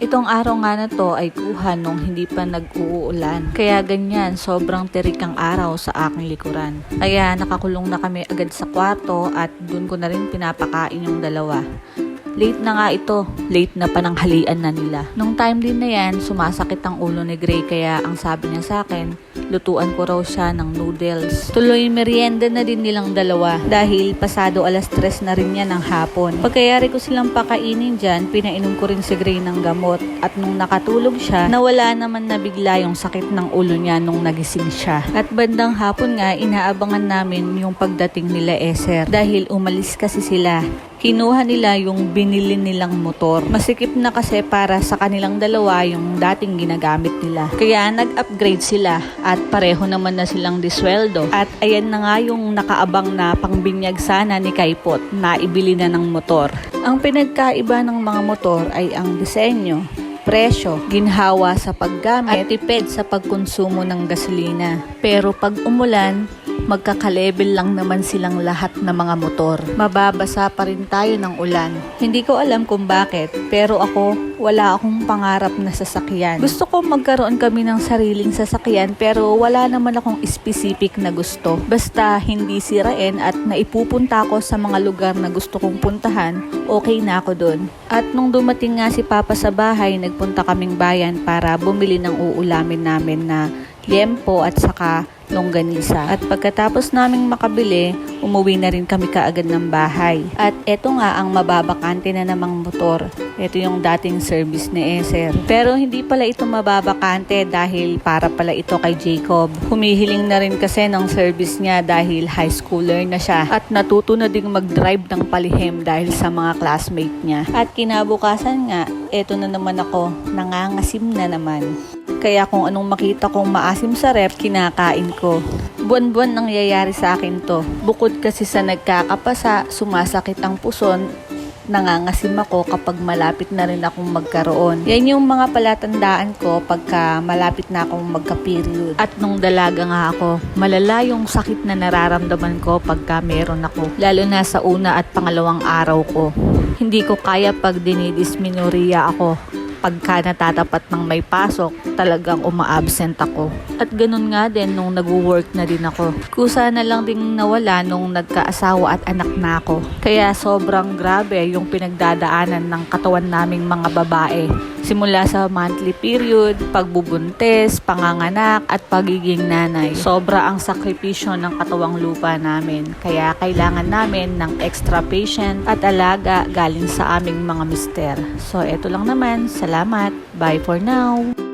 Itong araw nga na to ay kuha nung hindi pa nag-uulan. Kaya ganyan, sobrang tirik ang araw sa aking likuran. Kaya nakakulong na kami agad sa kwarto at dun ko na rin pinapakain yung dalawa. Late na nga ito. Late na pananghalian na nila. Nung time din na yan, sumasakit ang ulo ni Gray kaya ang sabi niya sa akin, lutuan ko raw siya ng noodles. Tuloy merienda na din nilang dalawa dahil pasado alas tres na rin yan ng hapon. Pagkayari ko silang pakainin dyan, pinainom ko rin si Gray ng gamot at nung nakatulog siya, nawala naman na bigla yung sakit ng ulo niya nung nagising siya. At bandang hapon nga, inaabangan namin yung pagdating nila Eser dahil umalis kasi sila kinuha nila yung binili nilang motor. Masikip na kasi para sa kanilang dalawa yung dating ginagamit nila. Kaya nag-upgrade sila at pareho naman na silang disweldo. At ayan na nga yung nakaabang na pangbinyag sana ni Kaipot na ibili na ng motor. Ang pinagkaiba ng mga motor ay ang disenyo, presyo, ginhawa sa paggamit, at tipid sa pagkonsumo ng gasolina. Pero pag umulan, magkakalebel lang naman silang lahat ng mga motor. Mababasa pa rin tayo ng ulan. Hindi ko alam kung bakit, pero ako, wala akong pangarap na sasakyan. Gusto ko magkaroon kami ng sariling sasakyan, pero wala naman akong specific na gusto. Basta hindi sirain at naipupunta ako sa mga lugar na gusto kong puntahan, okay na ako doon. At nung dumating nga si Papa sa bahay, nagpunta kaming bayan para bumili ng uulamin namin na liempo at saka longganisa. At pagkatapos naming makabili, umuwi na rin kami kaagad ng bahay. At eto nga ang mababakante na namang motor. Ito yung dating service ni Eser. Pero hindi pala ito mababakante dahil para pala ito kay Jacob. Humihiling na rin kasi ng service niya dahil high schooler na siya. At natuto na ding mag-drive ng palihim dahil sa mga classmate niya. At kinabukasan nga, eto na naman ako, nangangasim na naman. Kaya kung anong makita kong maasim sa rep, kinakain ko. Buwan-buwan nangyayari sa akin to. Bukod kasi sa nagkakapasa, sumasakit ang puson, nangangasim ako kapag malapit na rin akong magkaroon. Yan yung mga palatandaan ko pagka malapit na akong magka-period. At nung dalaga nga ako, malala yung sakit na nararamdaman ko pagka meron ako. Lalo na sa una at pangalawang araw ko. Hindi ko kaya pag dinidisminuria ako pagka natatapat ng may pasok, talagang uma-absent ako. At ganun nga din nung nag-work na din ako. Kusa na lang ding nawala nung nagkaasawa at anak na ako. Kaya sobrang grabe yung pinagdadaanan ng katawan naming mga babae. Simula sa monthly period, pagbubuntis, panganganak, at pagiging nanay. Sobra ang sakripisyo ng katawang lupa namin. Kaya kailangan namin ng extra patient at alaga galing sa aming mga mister. So, eto lang naman. Salamat. Bye for now.